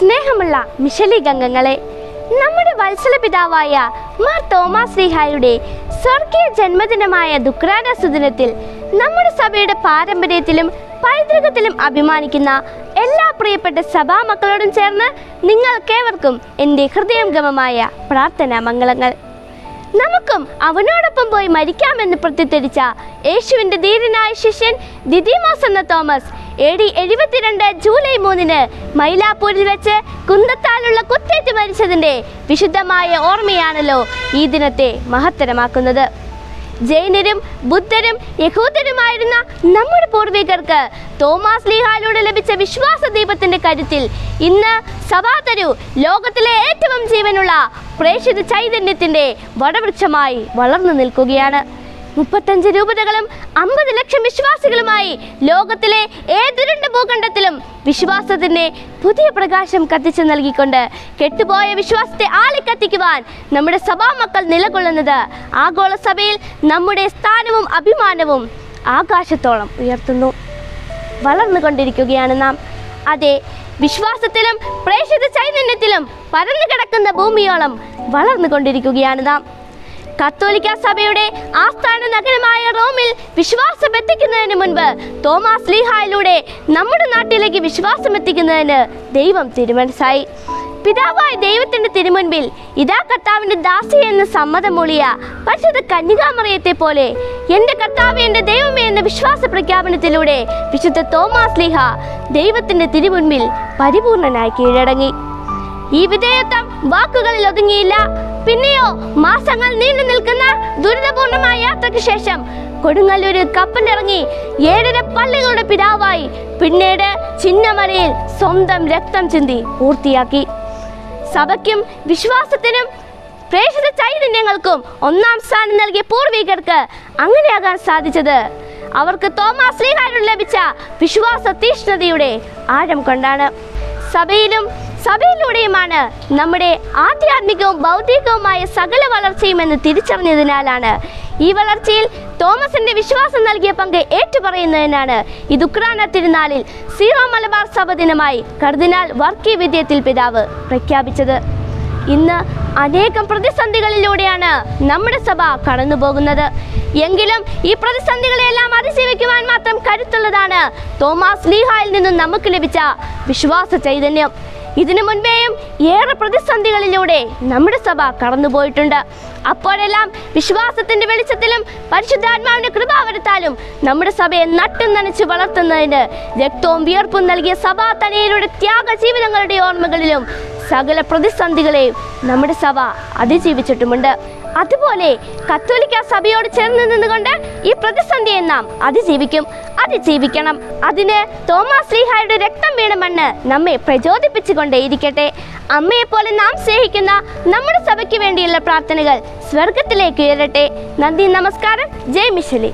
സ്നേഹമുള്ള മിഷലി ഗംഗങ്ങളെ. നമ്മുടെ വത്സല പിതാവായ മാർ തോമാസ് ശ്രീഹായുടെ സ്വർഗീയ ജന്മദിനമായ ദുഃഖാന ദിനത്തിൽ നമ്മുടെ സഭയുടെ പാരമ്പര്യത്തിലും പൈതൃകത്തിലും അഭിമാനിക്കുന്ന എല്ലാ പ്രിയപ്പെട്ട സഭാ മക്കളോടും ചേർന്ന് നിങ്ങൾക്കേവർക്കും എന്റെ ഹൃദയംഗമമായ പ്രാർത്ഥനാ മംഗളങ്ങൾ നമുക്കും അവനോടൊപ്പം പോയി മരിക്കാമെന്ന് പ്രത്യുദ്ധരിച്ച യേശുവിന്റെ ധീരനായ ശിഷ്യൻ ദിദിമോസ് എന്ന തോമസ് എ ഡി എഴുപത്തിരണ്ട് ജൂലൈ മൂന്നിന് മൈലാപ്പൂരിൽ വെച്ച് കുന്തത്താലുള്ള കുത്തേറ്റ് മരിച്ചതിന്റെ വിശുദ്ധമായ ഓർമ്മയാണല്ലോ ഈ ദിനത്തെ മഹത്തരമാക്കുന്നത്. ജൈനരും ബുദ്ധരും യഹൂദരുമായിരുന്ന നമ്മുടെ പൂർവികർക്ക് തോമാസ് ലീഹാലൂടെ ലഭിച്ച വിശ്വാസ ദീപത്തിന്റെ കരുത്തിൽ ഇന്ന് സഭാതരു ലോകത്തിലെ ഏറ്റവും ജീവനുള്ള പ്രേക്ഷിത ചൈതന്യത്തിന്റെ വടവൃക്ഷമായി വളർന്നു നിൽക്കുകയാണ്. മുപ്പത്തഞ്ച് രൂപതകളും അമ്പത് ലക്ഷം വിശ്വാസികളുമായി ലോകത്തിലെ ഏതൊരുണ്ട ഭൂഖണ്ഡത്തിലും വിശ്വാസത്തിന്റെ പുതിയ പ്രകാശം കത്തിച്ചു നൽകിക്കൊണ്ട് കെട്ടുപോയ വിശ്വാസത്തെ ആളിക്കത്തിക്കുവാൻ നമ്മുടെ സഭാമക്കൾ നിലകൊള്ളുന്നത് ആഗോള സഭയിൽ നമ്മുടെ സ്ഥാനവും അഭിമാനവും ആകാശത്തോളം ഉയർത്തുന്നു. വളർന്നുകൊണ്ടിരിക്കുകയാണ് നാം. അതെ വിശ്വാസത്തിലും പ്രേക്ഷിത ചൈതന്യത്തിലും പരന്നു കിടക്കുന്ന ഭൂമിയോളം വളർന്നുകൊണ്ടിരിക്കുകയാണ് നാം. കത്തോലിക്ക സഭയുടെ ആസ്ഥാന നഗരമായ റോമിൽ വിശ്വാസം എത്തിക്കുന്നതിന് മുൻപ് തോമസ് ലീഹായിലൂടെ നമ്മുടെ നാട്ടിലേക്ക് വിശ്വാസം എത്തിക്കുന്നതിന് ദൈവം തിരുമനസായി പിതാവായ ദൈവത്തിന്റെ തിരുമുൻപിൽ ഇതാ കർത്താവിന്റെ ദാസി എന്ന് സമ്മതമൊളിയ പരിശുദ്ധ കന്യകാമറിയത്തെ പോലെ എന്റെ കർത്താവ് എന്റെ ദൈവമേ എന്ന വിശ്വാസ പ്രഖ്യാപനത്തിലൂടെ വിശുദ്ധ തോമസ് ലീഹ ദൈവത്തിന്റെ തിരുമുൻപിൽ പരിപൂർണനായി കീഴടങ്ങി. ഈ വിധേയത്വം വാക്കുകളിൽ ഒതുങ്ങിയില്ല. പിന്നെയോ മാസങ്ങൾ നീണ്ടു നിൽക്കുന്ന ദുരിതപൂർണമായ യാത്രയ്ക്ക് ശേഷം കൊടുങ്ങല്ലൂരിൽ കപ്പലിറങ്ങി ഏഴര പള്ളികളുടെ പിതാവായി പിന്നീട് ചിന്നമലയിൽ സ്വന്തം രക്തം ചിന്തി പൂർത്തിയാക്കി. സഭയ്ക്കും വിശ്വാസത്തിനും പ്രേക്ഷിത ചൈതന്യങ്ങൾക്കും ഒന്നാം സ്ഥാനം നൽകിയ പൂർവികർക്ക് അങ്ങനെയാകാൻ സാധിച്ചത്. അവർക്ക് തോമാസ് ശ്രീഹാരൻ ലഭിച്ച വിശ്വാസ തീഷ്ണതയുടെ ആഴം കൊണ്ടാണ്. സഭയിലും സഭയിലൂടെയുമാണ് നമ്മുടെ ആധ്യാത്മികവും ബൗദ്ധികവുമായ സകല വളർച്ചയും എന്ന് തിരിച്ചറിഞ്ഞതിനാലാണ്. ഈ വളർച്ചയിൽ തോമസിന്റെ വിശ്വാസം നൽകിയ പങ്ക് ഏറ്റുപറയുന്നതിനാണ്. ഈ ദുഃഖാന തിരുനാളിൽ സീറോ മലബാർ സഭ ദിനമായി കർദിനാൾ വർക്കി വിദ്യത്തിൽ പിതാവ് പ്രഖ്യാപിച്ചത്. ഇന്ന് അനേകം പ്രതിസന്ധികളിലൂടെയാണ് നമ്മുടെ സഭ കടന്നു പോകുന്നത് എങ്കിലും ഈ പ്രതിസന്ധികളെല്ലാം അതിജീവിക്കുവാൻ മാത്രം കരുത്തുള്ളതാണ് തോമസ് ലീഹായിൽ നിന്നും നമുക്ക് ലഭിച്ച വിശ്വാസ ചൈതന്യം. ഇതിനു മുൻപേയും ഏറെ പ്രതിസന്ധികളിലൂടെ നമ്മുടെ സഭ കടന്നുപോയിട്ടുണ്ട്. അപ്പോഴെല്ലാം വിശ്വാസത്തിന്റെ വെളിച്ചത്തിലും പരിശുദ്ധാത്മാവിന്റെ കൃപാവരത്താലും നമ്മുടെ സഭയെ നട്ടും നനച്ച് വളർത്തുന്നതിന് രക്തവും വിയർപ്പും നൽകിയ സഭാ തനയിലൂടെ ത്യാഗ ജീവിതങ്ങളുടെ ഓർമ്മകളിലും സകല പ്രതിസന്ധികളെ നമ്മുടെ സഭ അതിജീവിച്ചിട്ടുമുണ്ട്. അതുപോലെ കത്തോലിക്ക സഭയോട് ചേർന്ന് നിന്നുകൊണ്ട് ഈ പ്രതിസന്ധിയെ നാം അതിജീവിക്കും അതിജീവിക്കണം. അതിന് തോമസ് ലീഹായുടെ രക്തം വീണ മണ്ണ് നമ്മെ അമ്മയെ പോലെ നാം സ്നേഹിക്കുന്ന നമ്മുടെ സഭയ്ക്ക് വേണ്ടിയുള്ള പ്രാർത്ഥനകൾ സ്വർഗത്തിലേക്ക് ഉയരട്ടെ. നന്ദി നമസ്കാരം. ജയ് മിഷലി